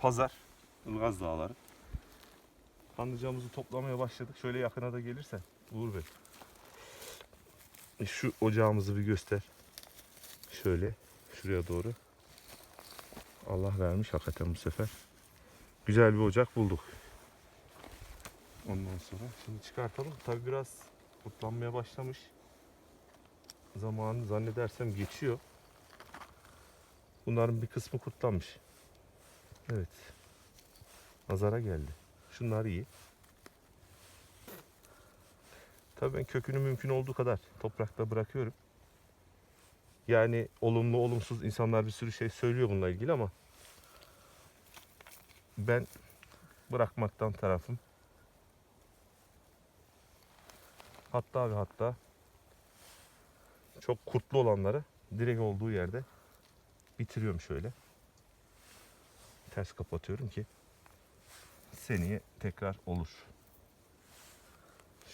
pazar. Ilgaz Dağları. Kanlıcamızı toplamaya başladık. Şöyle yakına da gelirsen Uğur Bey. E, Şu ocağımızı bir göster. Şöyle şuraya doğru. Allah vermiş hakikaten bu sefer. Güzel bir ocak bulduk. Ondan sonra şimdi çıkartalım. Tabi biraz kurtlanmaya başlamış. Zamanı zannedersem geçiyor. Bunların bir kısmı kurtlanmış. Evet. Nazara geldi. Şunlar iyi. Tabii ben kökünü mümkün olduğu kadar toprakta bırakıyorum. Yani olumlu olumsuz insanlar bir sürü şey söylüyor bununla ilgili ama ben bırakmaktan tarafım. Hatta ve hatta çok kurtlu olanları direkt olduğu yerde bitiriyorum şöyle. Ters kapatıyorum ki seneye tekrar olur.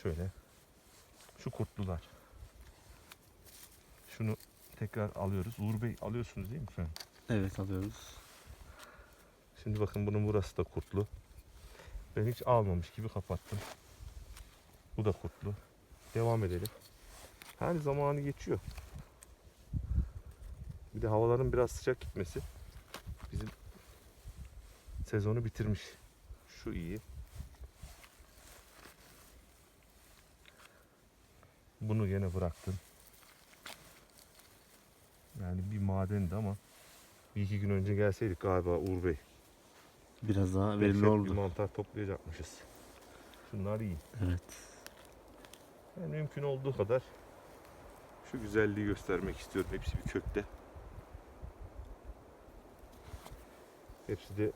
Şöyle. Şu kurtlular. Şunu tekrar alıyoruz. Uğur Bey alıyorsunuz değil mi efendim? Evet alıyoruz. Şimdi bakın bunun burası da kurtlu. Ben hiç almamış gibi kapattım. Bu da kurtlu. Devam edelim. Her zamanı geçiyor. Bir de havaların biraz sıcak gitmesi sezonu bitirmiş. Şu iyi. Bunu gene bıraktım. Yani bir madendi ama bir iki gün önce gelseydik galiba Uğur Bey. Biraz daha verimli bir oldu. mantar toplayacakmışız. Şunlar iyi. Evet. Yani mümkün olduğu kadar şu güzelliği göstermek istiyorum. Hepsi bir kökte. Hepsi de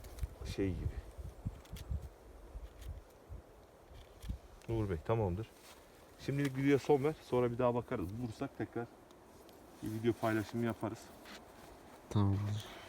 şey gibi. Uğur Bey tamamdır. Şimdilik videoya son ver. Sonra bir daha bakarız. Bulursak tekrar bir video paylaşımı yaparız. Tamamdır.